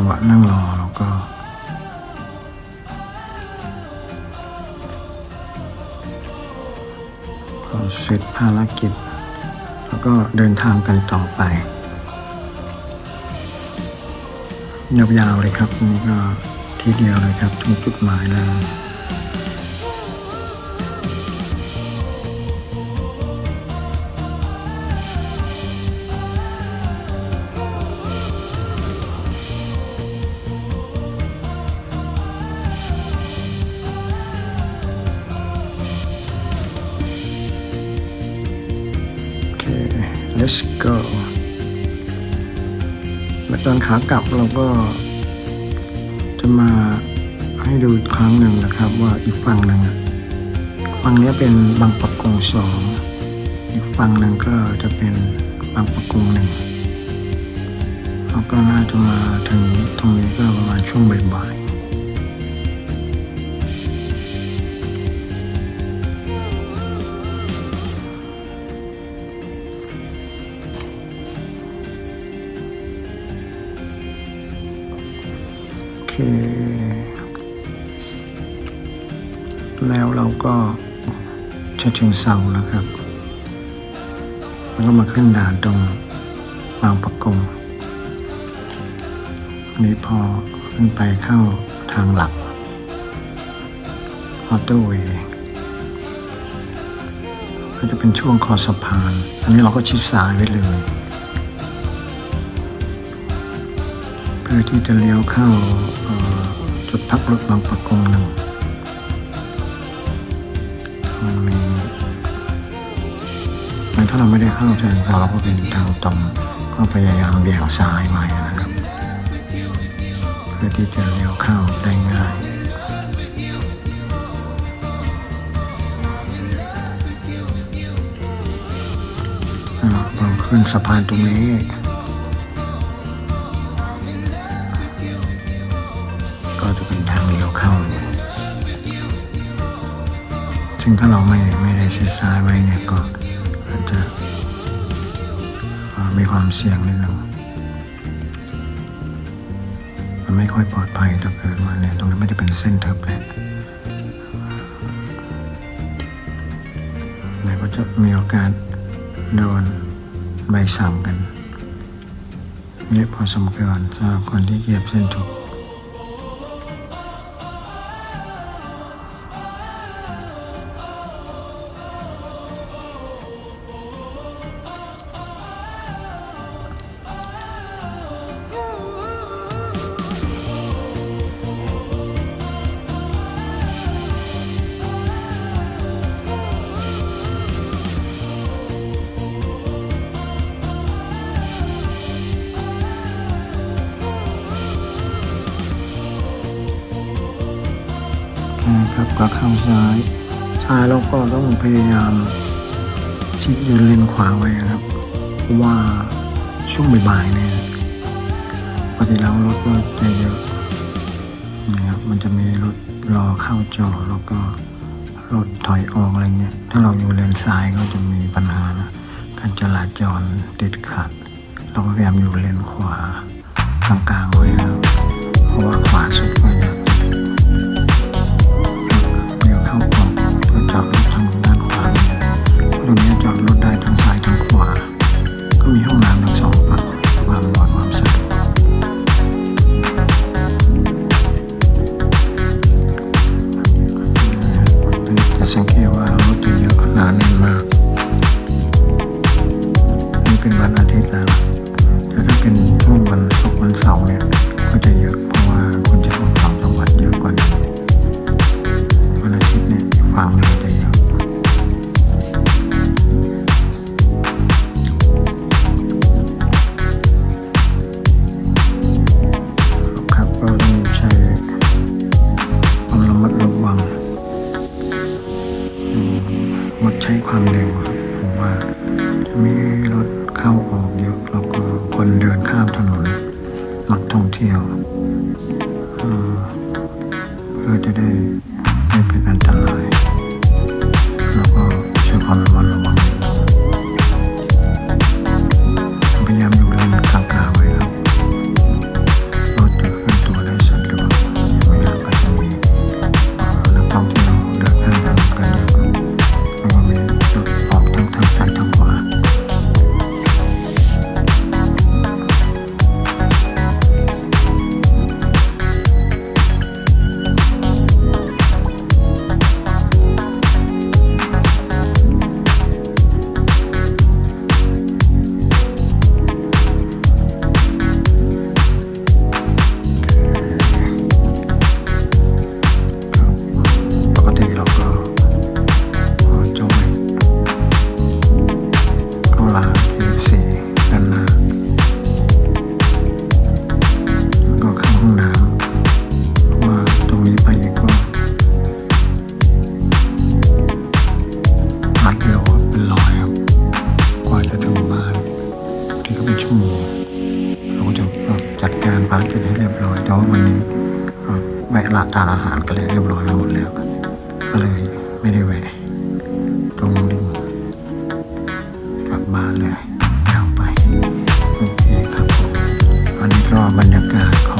งหวะนั่งรอเราก็ก็ เสร็จภารกิจ แล้วก็เดินทางกันต่อไป ยาวๆเลยครับนี่ก็ทีเดียวเลยครับถึงจุดหมายแล้ว let's go แล้วตอนขากลับเราก็จะมาให้ดูอีกครั้งหนึ่งนะครับว่าอีกฝั่งหนึ่งฝั่งนี้เป็นบางปะกงสองอีกฝั่งหนึ่งก็จะเป็นบางปะกงหนึ่งเราก็น่าจะมาถึงตรงนี้ก็ประมาณช่วงบ่าย แล้วเราก็ชะเชิงเซานะครับ แล้วก็มาขึ้นด่านตรงบางประกงอันนี้พอขึ้นไปเข้าทางหลักมอเตอร์เวย์ก็จะเป็นช่วงคอสะพาน อันนี้เราก็ชิดซ้ายไว้เลย อที่จะเลี้ยวเข้าจุดพักรถบางประกงหนึ่งตรงนี้แต่ถ้าเราไม่ได้เข้าทางเราก็เป็นทางตรงก็พยายามเบี่ยงซ้ายมานะครับเพื่อที่จะเลี้ยวเข้าได้ง่ายอ่าพอขึ้นสะพานตรงนี้ ก็จะเป็นทางเลี้ยวเข้าเลยซึ่งถ้าเราไม่ไม่ได้ชิดซ้ายไว้เนี่ยก็อาจจะมีความเสี่ยงนิดนึงมันไม่ค่อยปลอดภัยถ้าเกิดว่าเนี่ยตรงนี้ไม่ได้เป็นเส้นทึบแหละเนี่ยก็จะมีโอกาสโดนใบสั่งกันเยอะพอสมควรสำหรับคนที่เหยียบเส้นทึบ นะครับข้างซ้ายซ้ายเราก็ต้องพยายามชิดยืนเลนขวาไว้ครับเพราะว่าช่วงบ่ายๆเนี่ยปกติแล้วรถก็จะเยอะนะครับมันจะมีรถรอเข้าจอแล้วก็รถถอยออกอะไรเงี้ยถ้าเราอยู่เลนซ้ายก็จะมีปัญหานะการจราจรติดขัด เราก็พยายามอยู่เลนขวา กลางๆไว้ครับเพราะว่าขวาสุดก็จะ เข้าออกเยอะแล้วก็คนเดินข้ามถนนนักท่องเที่ยวเพื่อจะได้ไม่เป็นอันตรายแล้วก็ใช้ความระมัดระวัง แล้เรียบร้อย แต่ว่าวันนี้แวะร้านทานอาหารก็เลยเรียบร้อยมาหมดแล้ว ก็เลยไม่ได้แวะ ตรงดิ่งกลับบ้านเลยยาวไป โอเคครับอันนี้ก็บรรยากาศของ